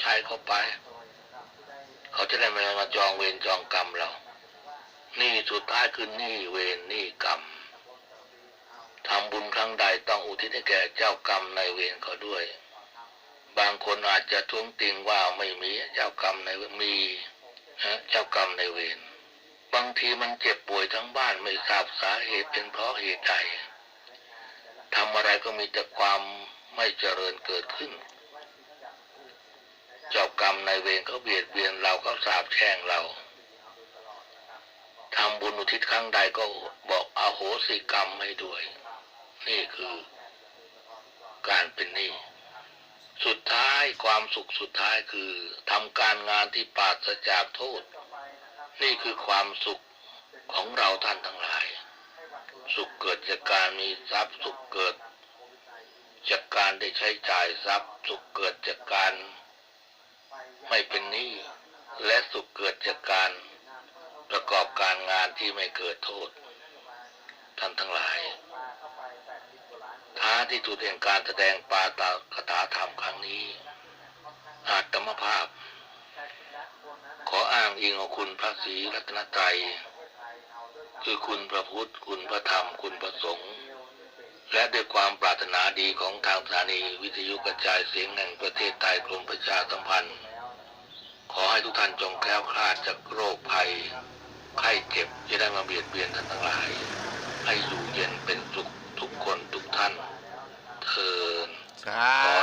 ใช้เขาไป เขาจะได้ไม่มาจองเวรจองกรรมเรา นี่สุดท้ายคือนี่เวรนี่กรรมทำบุญครั้งใดต้องอุทิศให้แก่เจ้ากรรมในเวรเขาด้วย บางคนอาจจะท้วงติงว่าไม่มีเจ้ากรรมในมีนะเจ้ากรรมในเวรบางทีมันเจ็บป่วยทั้งบ้านไม่ทราบสาเหตุเป็นเพราะเหตุใดทำอะไรก็มีแต่ความไม่เจริญเกิดขึ้น เจ้ากรรมในายเวรเขาเบียดเบียนเราเขาสาบแช่งเราทำบุญอุทิศครั้งใดก็บอกอาโหสิกรรมให้ด้วย นี่คือการเป็นหนี้สุดท้ายความสุขสุดท้ายคือทำการงานที่ปราศจากโทษ นี่คือความสุขของเราท่านทั้งหลาย สุขเกิดจากการมีทรัพย์สุขเกิดจากการได้ใช้จ่ายทรัพย์ สุขเกิดจากการ ไม่เป็นหนี้และสุขเกิดจากการประกอบการงานที่ไม่เกิดโทษ ท่านทั้งหลายท้าที่สุดแห่งการแสดงปาตาคาถาธรรมครั้งนี้อาตมภาพ ขออ้างอิงเอาคุณพระศรีรัตนตรัยคือคุณพระพุทธ คุณพระธรรม คุณพระสงฆ์และด้วยความปรารถนาดีของทางสถานีวิทยุกระจายเสียงแห่งประเทศไทยกรมประชาสัมพันธ์ ให้ทุกท่านจงแคล้วคลาดจากโรคภัยไข้เจ็บจะได้มาเบียดเบียนท่านทั้งหลาย ให้อยู่เย็นเป็นสุขทุกคนทุกท่านเทินสา